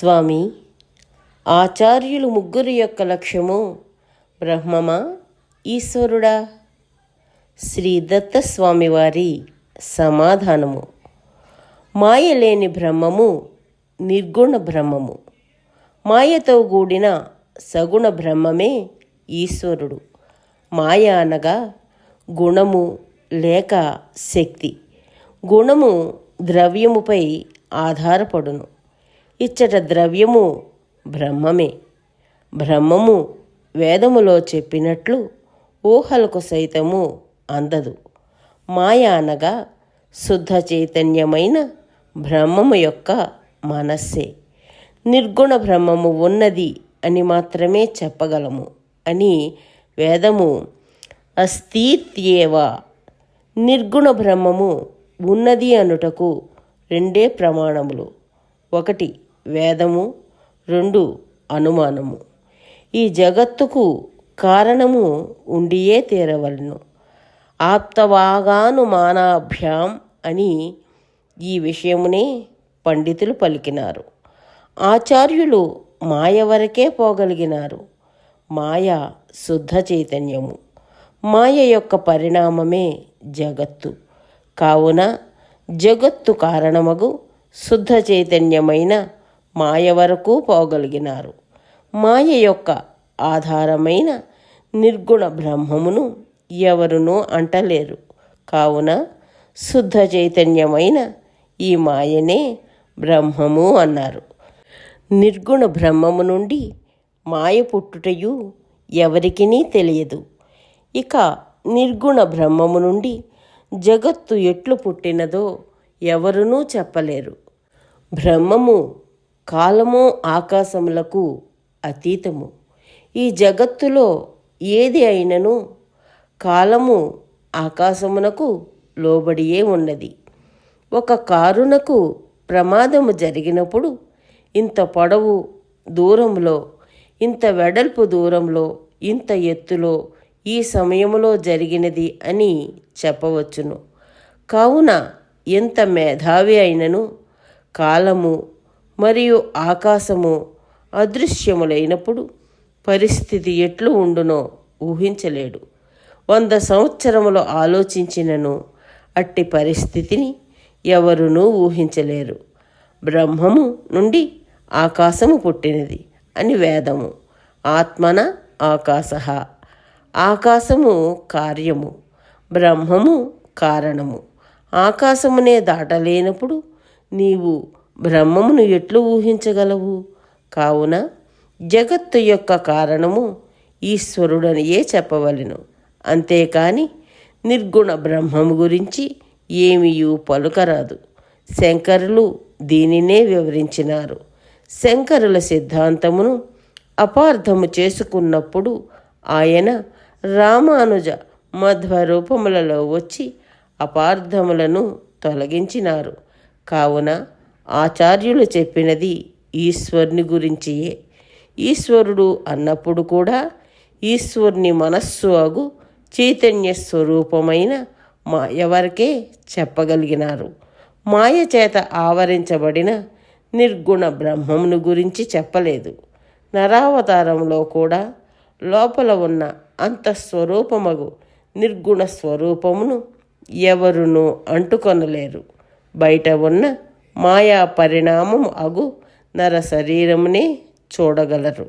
స్వామి ఆచార్యులు ముగ్గురు యొక్క లక్ష్యము బ్రహ్మమా ఈశ్వరుడా? శ్రీ దత్తస్వామి వారి సమాధానము. మాయ లేని బ్రహ్మము నిర్గుణ బ్రహ్మము. మాయతో కూడిన సగుణ బ్రహ్మమే ఈశ్వరుడు. మాయ అనగా గుణము లేక శక్తి. గుణము ద్రవ్యముపై ఆధారపడును. ఇచ్చట ద్రవ్యము బ్రహ్మమే. బ్రహ్మము వేదములో చెప్పినట్లు ఊహలకు సైతము అందదు. మాయ అనగా శుద్ధ చైతన్యమైన బ్రహ్మము యొక్క మనస్సే. నిర్గుణ బ్రహ్మము ఉన్నది అని మాత్రమే చెప్పగలము అని వేదము అస్థిత్యేవ. నిర్గుణ బ్రహ్మము ఉన్నది అనుటకు రెండే ప్రమాణములు. ఒకటి వేదము రెండు అనుమానము. ఈ జగత్తుకు కారణము ఉండియే తీరవలను. ఆప్తవాగానుమానాభ్యాం అని ఈ విషయమునే పండితులు పలికినారు. ఆచార్యులు మాయ వరకే పోగలిగినారు. మాయ శుద్ధ చైతన్యము. మాయ యొక్క పరిణామమే జగత్తు. కావున జగత్తు కారణమగు శుద్ధ చైతన్యమైన మాయ వరకు పోగలిగినారు. మాయ యొక్క ఆధారమైన నిర్గుణ బ్రహ్మమును ఎవరునూ అంటలేరు. కావున శుద్ధ చైతన్యమైన ఈ మాయనే బ్రహ్మము అన్నారు. నిర్గుణ బ్రహ్మము నుండి మాయ పుట్టుటయు ఎవరికినీ తెలియదు. ఇక నిర్గుణ బ్రహ్మము నుండి జగత్తు ఎట్లు పుట్టినదో ఎవరునూ చెప్పలేరు. బ్రహ్మము కాలము ఆకాశములకు అతీతము. ఈ జగత్తులో ఏది అయినను కాలము ఆకాశమునకు లోబడియే ఉన్నది. ఒక కారునకు ప్రమాదము జరిగినప్పుడు ఇంత పొడవు దూరంలో ఇంత వెడల్పు దూరంలో ఇంత ఎత్తులో ఈ సమయంలో జరిగినది అని చెప్పవచ్చును. కావున ఎంత మేధావి అయినను కాలము మరియు ఆకాశము అదృశ్యములైనప్పుడు పరిస్థితి ఎట్లు ఉండునో ఊహించలేడు. వంద సంవత్సరములు ఆలోచించినను అట్టి పరిస్థితిని ఎవరునూ ఊహించలేరు. బ్రహ్మము నుండి ఆకాశము పుట్టినది అని వేదము. ఆత్మన ఆకాశ. ఆకాశము కార్యము బ్రహ్మము కారణము. ఆకాశమునే దాటలేనప్పుడు నీవు బ్రహ్మమును ఎట్లు ఊహించగలవు? కావున జగత్తు యొక్క కారణము ఈశ్వరుడనియే చెప్పవలెను. అంతేకాని నిర్గుణ బ్రహ్మము గురించి ఏమీయూ పలుకరాదు. శంకరులు దీనినే వివరించినారు. శంకరుల సిద్ధాంతమును అపార్థము చేసుకున్నప్పుడు ఆయన రామానుజ మధ్వ రూపములలో వచ్చి అపార్థములను తొలగించినారు. కావున ఆచార్యులు చెప్పినది ఈశ్వరుని గురించియే. ఈశ్వరుడు అన్నప్పుడు కూడా ఈశ్వరుని మనస్సు అగు చైతన్య స్వరూపమైన మాయ వరకే చెప్పగలిగినారు. మాయ చేత ఆవరించబడిన నిర్గుణ బ్రహ్మమును గురించి చెప్పలేదు. నరావతారంలో కూడా లోపల ఉన్న అంతఃస్వరూపమగు నిర్గుణ స్వరూపమును ఎవరునూ అంటుకొనలేరు. బయట ఉన్న మాయా పరిణామం అగు నర శరీరమునే చూడగలరు.